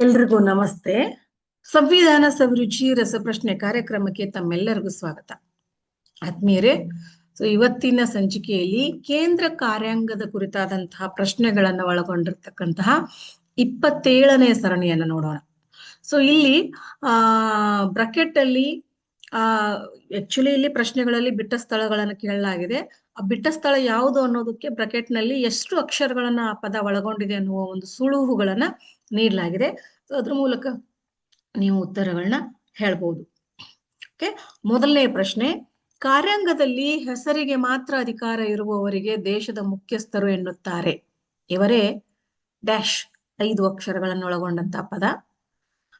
ಎಲ್ರಿಗೂ ನಮಸ್ತೆ. ಸಂವಿಧಾನ ಸವಿರುಚಿ ರಸಪ್ರಶ್ನೆ ಕಾರ್ಯಕ್ರಮಕ್ಕೆ ತಮ್ಮೆಲ್ಲರಿಗೂ ಸ್ವಾಗತ. ಆತ್ಮೀಯರೇ, ಸೊ ಇವತ್ತಿನ ಸಂಚಿಕೆಯಲ್ಲಿ ಕೇಂದ್ರ ಕಾರ್ಯಾಂಗದ ಕುರಿತಾದಂತಹ ಪ್ರಶ್ನೆಗಳನ್ನ ಒಳಗೊಂಡಿರ್ತಕ್ಕಂತಹ ಇಪ್ಪತ್ತೇಳನೇ ಸರಣಿಯನ್ನು ನೋಡೋಣ. ಸೊ ಇಲ್ಲಿ, ಆ, ಬ್ರಕೆಟ್ ಅಲ್ಲಿ ಆ ಆಕ್ಚುಲಿ ಇಲ್ಲಿ ಪ್ರಶ್ನೆಗಳಲ್ಲಿ ಬಿಟ್ಟ ಸ್ಥಳಗಳನ್ನು ಕೇಳಲಾಗಿದೆ. ಆ ಬಿಟ್ಟ ಸ್ಥಳ ಯಾವುದು ಅನ್ನೋದಕ್ಕೆ ಬ್ರಕೆಟ್ನಲ್ಲಿ ಎಷ್ಟು ಅಕ್ಷರಗಳನ್ನ ಆ ಪದ ಒಳಗೊಂಡಿದೆ ಅನ್ನುವ ಒಂದು ಸುಳುಹುಗಳನ್ನ ನೀಡಲಾಗಿದೆ. ಅದ್ರ ಮೂಲಕ ನೀವು ಉತ್ತರಗಳನ್ನ ಹೇಳ್ಬೋದು. ಓಕೆ ಮೊದಲನೇ ಪ್ರಶ್ನೆ, ಕಾರ್ಯಾಂಗದಲ್ಲಿ ಹೆಸರಿಗೆ ಮಾತ್ರ ಅಧಿಕಾರ ಇರುವವರಿಗೆ ದೇಶದ ಮುಖ್ಯಸ್ಥರು ಎನ್ನುತ್ತಾರೆ. ಇವರೇ ಡ್ಯಾಶ್ ಐದು ಅಕ್ಷರಗಳನ್ನು ಒಳಗೊಂಡಂತ ಪದ.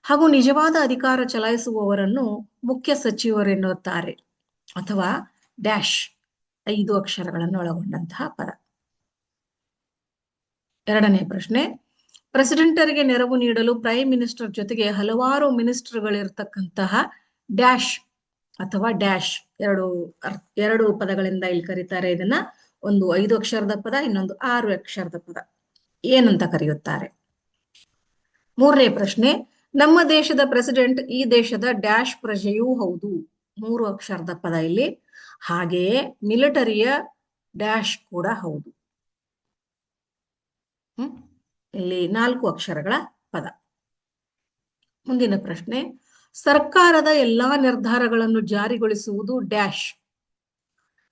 ಹಾಗೂ ನಿಜವಾದ ಅಧಿಕಾರ ಚಲಾಯಿಸುವವರನ್ನು ಮುಖ್ಯ ಸಚಿವರೆನ್ನುತ್ತಾರೆ. ಅಥವಾ ಡ್ಯಾಶ್ ಐದು ಅಕ್ಷರಗಳನ್ನು ಒಳಗೊಂಡಂತಹ ಪದ. ಎರಡನೇ ಪ್ರಶ್ನೆ, ಪ್ರೆಸಿಡೆಂಟರಿಗೆ ನೆರವು ನೀಡಲು ಪ್ರೈಮ್ ಮಿನಿಸ್ಟರ್ ಜೊತೆಗೆ ಹಲವಾರು ಮಿನಿಸ್ಟರ್ಗಳಿರ್ತಕ್ಕಂತಹ ಡ್ಯಾಶ್ ಅಥವಾ ಡ್ಯಾಶ್ ಎರಡು ಎರಡು ಪದಗಳಿಂದ ಇಲ್ಲಿ ಕರೀತಾರೆ. ಇದನ್ನ ಒಂದು ಐದು ಅಕ್ಷರದ ಪದ, ಇನ್ನೊಂದು ಆರು ಅಕ್ಷರದ ಪದ. ಏನಂತ ಕರೆಯುತ್ತಾರೆ? ಮೂರನೇ ಪ್ರಶ್ನೆ ನಮ್ಮ ದೇಶದ ಪ್ರೆಸಿಡೆಂಟ್ ಈ ದೇಶದ ಡ್ಯಾಶ್ ಪ್ರಜೆಯೂ ಹೌದು. ಮೂರು ಅಕ್ಷರದ ಪದ ಇಲ್ಲಿ. ಹಾಗೆಯೇ ಮಿಲಿಟರಿಯ ಡ್ಯಾಶ್ ಕೂಡ ಹೌದು. ಹ್ಮ್? ಇಲ್ಲಿ ನಾಲ್ಕು ಅಕ್ಷರಗಳ ಪದ. ಮುಂದಿನ ಪ್ರಶ್ನೆ. ಸರ್ಕಾರದ ಎಲ್ಲಾ ನಿರ್ಧಾರಗಳನ್ನು ಜಾರಿಗೊಳಿಸುವುದು ಡ್ಯಾಶ್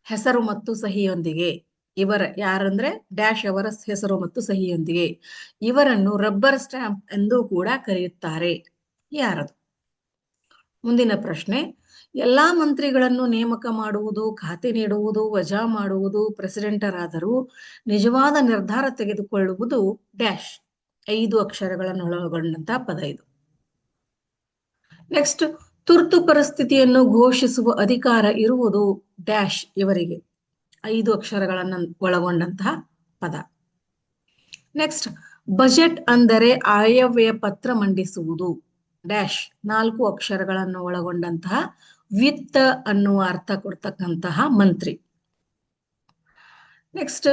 ಹೆಸರು ಮತ್ತು ಸಹಿಯೊಂದಿಗೆ. ಇವರ ಯಾರಂದ್ರೆ ಡ್ಯಾಶ್ ಅವರ ಹೆಸರು ಮತ್ತು ಸಹಿಯೊಂದಿಗೆ. ಇವರನ್ನು ರಬ್ಬರ್ ಸ್ಟ್ಯಾಂಪ್ ಎಂದು ಕೂಡ ಕರೆಯುತ್ತಾರೆ. ಯಾರದು? ಮುಂದಿನ ಪ್ರಶ್ನೆ. ಎಲ್ಲಾ ಮಂತ್ರಿಗಳನ್ನು ನೇಮಕ ಮಾಡುವುದು, ಖಾತೆ ನೀಡುವುದು, ವಜಾ ಮಾಡುವುದು, ಪ್ರೆಸಿಡೆಂಟರಾದರೂ ನಿಜವಾದ ನಿರ್ಧಾರ ತೆಗೆದುಕೊಳ್ಳುವುದು ಡ್ಯಾಶ್. ಐದು ಅಕ್ಷರಗಳನ್ನು ಒಳಗೊಂಡಂತಹ ಪದ ಇದು. ನೆಕ್ಸ್ಟ್, ತುರ್ತು ಪರಿಸ್ಥಿತಿಯನ್ನು ಘೋಷಿಸುವ ಅಧಿಕಾರ ಇರುವುದು ಡ್ಯಾಶ್ ಇವರಿಗೆ. ಐದು ಅಕ್ಷರಗಳನ್ನು ಒಳಗೊಂಡಂತಹ ಪದ. ನೆಕ್ಸ್ಟ್ ಬಜೆಟ್ ಅಂದರೆ ಆಯವ್ಯಯ ಪತ್ರ ಮಂಡಿಸುವುದು. ಡ್ಯಾಶ್ ನಾಲ್ಕು ಅಕ್ಷರಗಳನ್ನು ಒಳಗೊಂಡಂತಹ ವಿತ್ತ ಅನ್ನುವ ಅರ್ಥ ಕೊಡ್ತಕ್ಕಂತಹ ಮಂತ್ರಿ. ನೆಕ್ಸ್ಟ್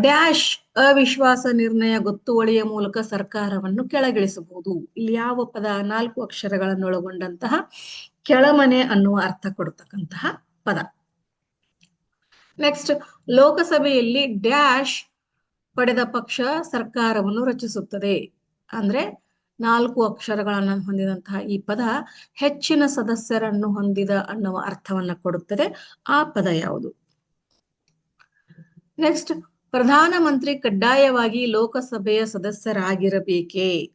ಡ್ಯಾಶ್ ಅವಿಶ್ವಾಸ ನಿರ್ಣಯ ಗೊತ್ತುವಳಿಯ ಮೂಲಕ ಸರ್ಕಾರವನ್ನು ಕೆಳಗಿಳಿಸಬಹುದು. ಇಲ್ಲಿ ಯಾವ ಪದ? ನಾಲ್ಕು ಅಕ್ಷರಗಳನ್ನು ಒಳಗೊಂಡಂತಹ ಕೆಳಮನೆ ಅನ್ನುವ ಅರ್ಥ ಕೊಡ್ತಕ್ಕಂತಹ ಪದ. ನೆಕ್ಸ್ಟ್ ಲೋಕಸಭೆಯಲ್ಲಿ ಡ್ಯಾಶ್ ಪಡೆದ ಪಕ್ಷ ಸರ್ಕಾರವನ್ನು ರಚಿಸುತ್ತದೆ. ಅಂದ್ರೆ ನಾಲ್ಕು ಅಕ್ಷರಗಳನ್ನು ಹೊಂದಿದಂತಹ ಈ ಪದ ಹೆಚ್ಚಿನ ಸದಸ್ಯರನ್ನು ಹೊಂದಿದ ಅನ್ನುವ ಅರ್ಥವನ್ನ ಕೊಡುತ್ತದೆ. ಆ ಪದ ಯಾವುದು? ನೆಕ್ಸ್ಟ್ ಪ್ರಧಾನಮಂತ್ರಿ ಕಡ್ಡಾಯವಾಗಿ ಲೋಕಸಭೆಯ ಸದಸ್ಯರಾಗಿರಬೇಕೇ?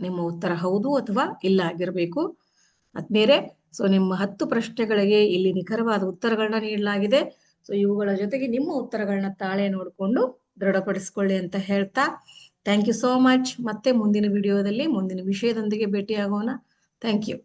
ನಿಮ್ಮ ಉತ್ತರ ಹೌದು ಅಥವಾ ಇಲ್ಲ ಆಗಿರಬೇಕು. ಆದ್ಮೇಲೆ ಸೊ ನಿಮ್ಮ ಹತ್ತು ಪ್ರಶ್ನೆಗಳಿಗೆ ಇಲ್ಲಿ ನಿಖರವಾದ ಉತ್ತರಗಳನ್ನ ನೀಡಲಾಗಿದೆ. ಸೊ ಇವುಗಳ ಜೊತೆಗೆ ನಿಮ್ಮ ಉತ್ತರಗಳನ್ನ ತಾಳೆ ನೋಡಿಕೊಂಡು ದೃಢಪಡಿಸಿಕೊಳ್ಳಿ ಅಂತ ಹೇಳ್ತಾ ಥ್ಯಾಂಕ್ ಯು ಸೋ ಮಚ್ ಮತ್ತೆ ಮುಂದಿನ ವಿಡಿಯೋದಲ್ಲಿ ಮುಂದಿನ ವಿಷಯದೊಂದಿಗೆ ಭೇಟಿಯಾಗೋಣ. Thank you